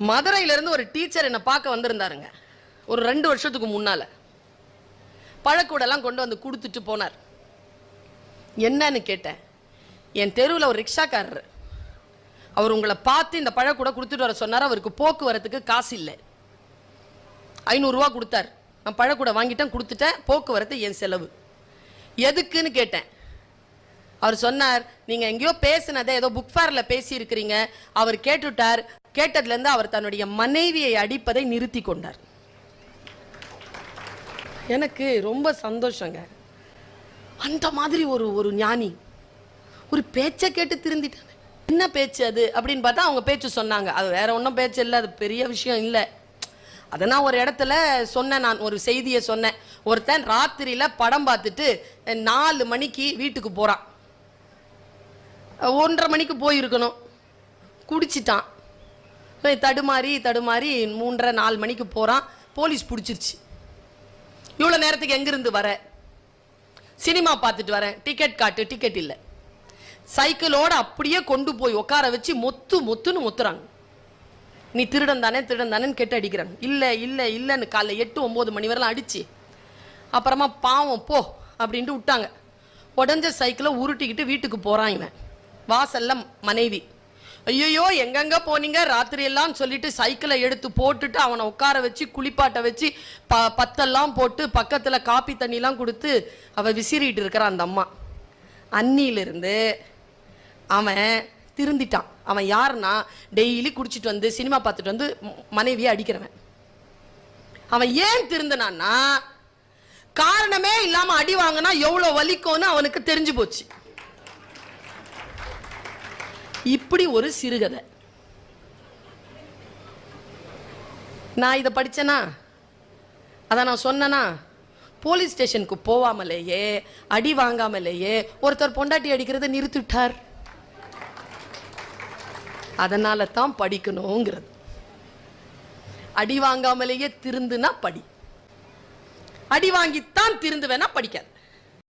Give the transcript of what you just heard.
மதுரையிலேருந்து ஒரு டீச்சர் என்னை பார்க்க வந்திருந்தாருங்க. ஒரு ரெண்டு வருஷத்துக்கு முன்னால். பழக்கூடெல்லாம் கொண்டு வந்து கொடுத்துட்டு போனார். என்னன்னு கேட்டேன். என் தெருவில் ஒரு ரிக்ஷாக்காரர். அவர் உங்களை பார்த்து இந்த பழக்கூட கொடுத்துட்டு வர சொன்னார். அவருக்கு போக்குவரத்துக்கு காசு இல்லை. ஐநூறுரூவா கொடுத்தார். நான் பழக்கூட வாங்கிட்டேன் கொடுத்துட்டேன். போக்குவரத்து என் செலவு. எதுக்குன்னு கேட்டேன். அவர் சொன்னார் நீங்கள் எங்கேயோ பேசினதை ஏதோ புக் ஃபேரில் பேசியிருக்கிறீங்க. அவர் கேட்டுட்டார் கேட்டதுலேருந்து அவர் தன்னுடைய மனைவியை அடிப்பதை நிறுத்தி கொண்டார். எனக்கு ரொம்ப சந்தோஷங்க. அந்த மாதிரி ஒரு ஒரு ஞானி ஒரு பேச்சை கேட்டு திருந்திட்டாங்க என்ன பேச்சு அது? அப்படின்னு பார்த்தா அவங்க பேச்சு சொன்னாங்க. அது வேற ஒன்றும் பேச்சு இல்லை அது பெரிய விஷயம் இல்லை. அதை நான் ஒரு இடத்துல சொன்னேன் நான் ஒரு செய்தியை சொன்னேன். ஒருத்தன் ராத்திரியில் படம் பார்த்துட்டு நாலு மணிக்கு வீட்டுக்கு போகிறான் ஒன்றரை மணிக்கு போயிருக்கணும். குடிச்சிட்டான். தடுமாறி தடுமாறி மூன்றரை நாலு மணிக்கு போகிறான் போலீஸ் பிடிச்சிருச்சு. இவ்வளோ நேரத்துக்கு எங்கேருந்து வர? சினிமா பார்த்துட்டு வரேன். டிக்கெட் காட்டு டிக்கெட் இல்லை. சைக்கிளோடு அப்படியே கொண்டு போய் உட்கார வச்சு மொத்து மொத்துன்னு மொத்துறாங்க. நீ திருடன் தானே திருடன் தானேன்னு கேட்டு அடிக்கிறாங்க. இல்லை இல்லை இல்லைன்னு காலைல எட்டு ஒம்பது மணி வரலாம் அடிச்சு. அப்புறமா பாவம் போ அப்படின்ட்டு விட்டாங்க. உடஞ்ச சைக்கிளை உருட்டிக்கிட்டு வீட்டுக்கு போகிறான் இவன். வாசல்ல மனைவி. ஐயோ எங்கெங்க போனீங்க? ராத்திரி எல்லாம் சொல்லிட்டு சைக்கிளை எடுத்து போட்டுட்டு அவனை உட்கார வச்சு குளிப்பாட்ட வச்சு ப பத்தெல்லாம் போட்டு பக்கத்தில் காப்பி தண்ணிலாம் கொடுத்து அவ விசிறிட்டு இருக்கிறான் அந்த அம்மா. அன்னியிலிருந்து அவன் திருந்திட்டான். அவன் யாருன்னா டெய்லி குடிச்சிட்டு வந்து சினிமா பார்த்துட்டு வந்து மனைவியை அடிக்கிறவன். அவன் ஏன் திருந்தினான்னா காரணமே இல்லாமல் அடி வாங்கினா எவ்வளோ வலிக்கும்னு அவனுக்கு தெரிஞ்சு போச்சு. இப்படி ஒரு சிறுகதை. நான் இதை படிச்சேனா? அதை நான் சொன்னேனா? போலீஸ் ஸ்டேஷனுக்கு போகாமலேயே அடி வாங்காமலேயே ஒருத்தர் பொண்டாட்டி அடிக்கிறதை நிறுத்திவிட்டார். அதனால தான் படிக்கணுங்கிறது. அடி வாங்காமலேயே திருந்துனா படி. அடி வாங்கித்தான் திருந்து வேணா படிக்காது.